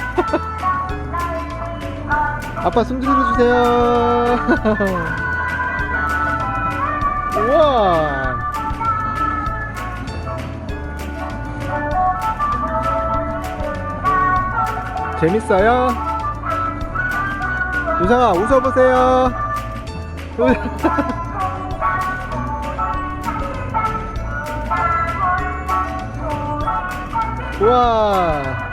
아빠 숨 들어주세요. 우와. 재밌어요? 유상아 웃어보세요. 우와.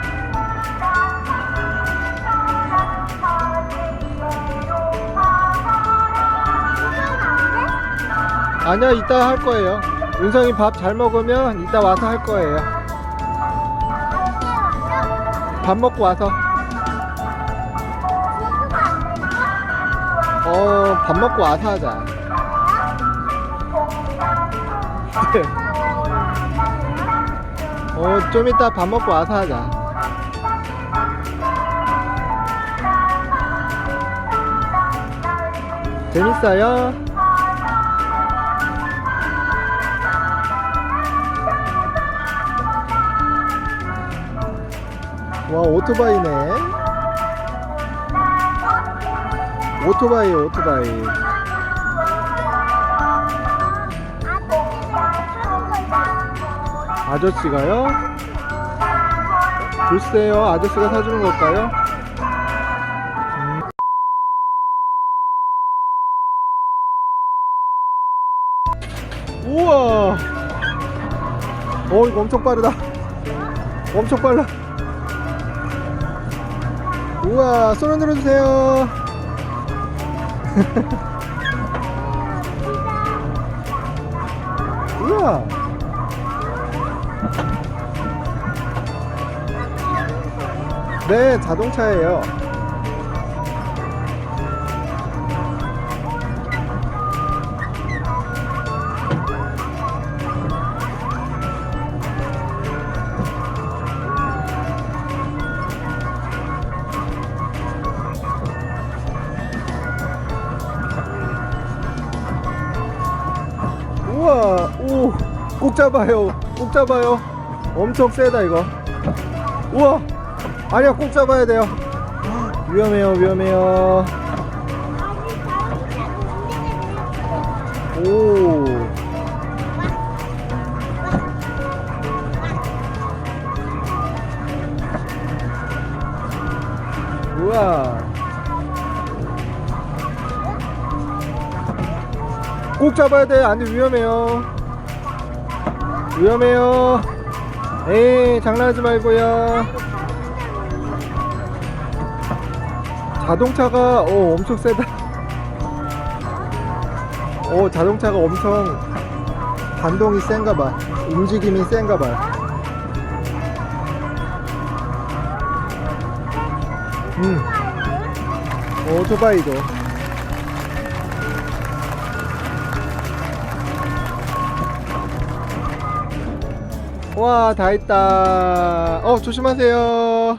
아니야 이따 할 거예요. 윤성이 밥 잘 먹으면 이따 와서 할 거예요. 밥 먹고 와서. 어, 밥 먹고 와서 하자. 어, 좀 이따 밥 먹고 와서 하자. 재밌어요? 와, 오토바이네. 오토바이, 오토바이. 아저씨가요? 글쎄요, 아저씨가 사주는 걸까요? 음. 우와! 어, 이거 엄청 빠르다. 엄청 빨라. 우와, 손을 들어 주세요. 우와. 네, 자동차예요. 우와, 오, 꼭 잡아요. 꼭 잡아요. 엄청 세다, 이거. 우와, 아니야, 꼭 잡아야 돼요. 위험해요, 위험해요. 오. 우와. 꼭 잡아야 돼. 안 돼, 위험해요. 위험해요. 에이, 장난하지 말고요. 자동차가, 어, 엄청 세다. 어, 자동차가 엄청 반동이 센가 봐. 움직임이 센가 봐. 음, 어, 오토바이도. 와, 다 했다. 어, 조심하세요.